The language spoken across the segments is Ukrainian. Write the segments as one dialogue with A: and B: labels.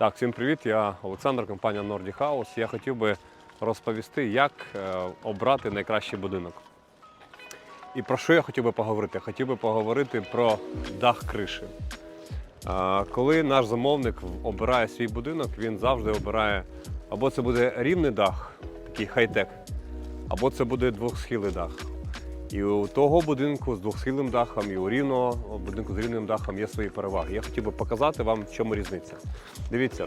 A: Так, всім привіт. Я Олександр, компанія Nordic House. Я хотів би розповісти, як е, обрати найкращий будинок. І про що я хотів би поговорити? Хотів би поговорити про дах криші. Е, Коли наш замовник обирає свій будинок, він завжди обирає або це буде рівний дах, такий хай-тек, або це буде двохсхилий дах. І у того будинку з двохсхилим дахом, і у рівного будинку з рівним дахом є свої переваги. Я хотів би показати вам, в чому різниця. Дивіться,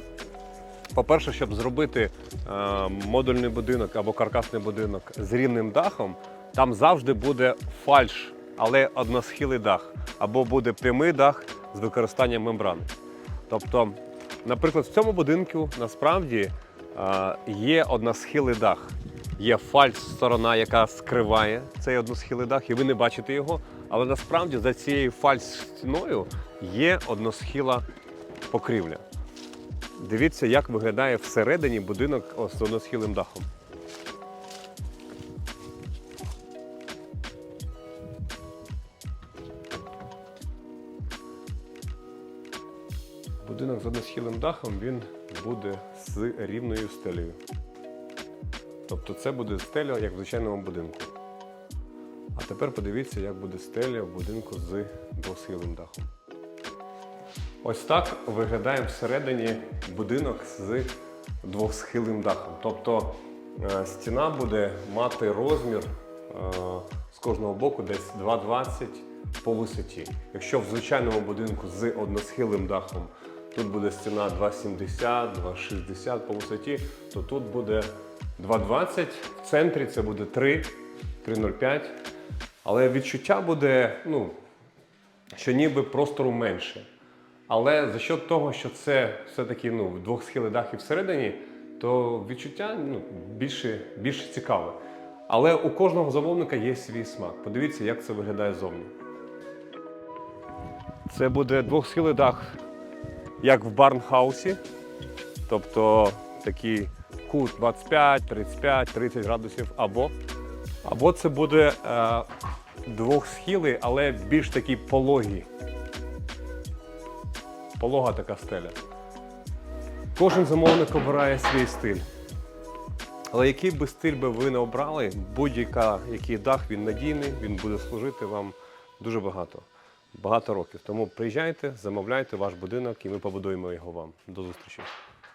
A: по-перше, щоб зробити е, модульний будинок або каркасний будинок з рівним дахом, там завжди буде фальш, але односхилий дах, або буде прямий дах з використанням мембрани. Тобто, наприклад, в цьому будинку насправді е, є односхилий дах. Є фальш сторона, яка скриває цей односхилий дах, і ви не бачите його. Але насправді за цією фальш стіною є односхила покрівля. Дивіться, як виглядає всередині будинок з односхилим дахом. Будинок з односхилим дахом він буде з рівною стелею. Тобто це буде стеля, як в звичайному будинку. А тепер подивіться, як буде стеля в будинку з двосхилим дахом. Ось так виглядає всередині будинок з двохсхилим дахом. Тобто е, стіна буде мати розмір е, з кожного боку десь 2,20 по висоті. Якщо в звичайному будинку з односхилим дахом тут буде стіна 2,70, 2,60 по висоті, то тут буде 2,20, в центрі це буде 3, 3,05. Але відчуття буде, ну, що ніби простору менше. Але за счет того, що це все-таки ну, двохсхилий дах і всередині, то відчуття ну, більше, більше цікаве. Але у кожного замовника є свій смак. Подивіться, як це виглядає зовні. Це буде двохсхилий дах, як в барнхаусі. Тобто такий кут 25, 35, 30 градусів, або, або це буде е, двохсхилий, але більш такий пологий полога така стеля. Кожен замовник обирає свій стиль. Але який би стиль би ви не обрали, будь-який дах він надійний, він буде служити вам дуже багато, багато років. Тому приїжджайте, замовляйте ваш будинок і ми побудуємо його вам. До зустрічі.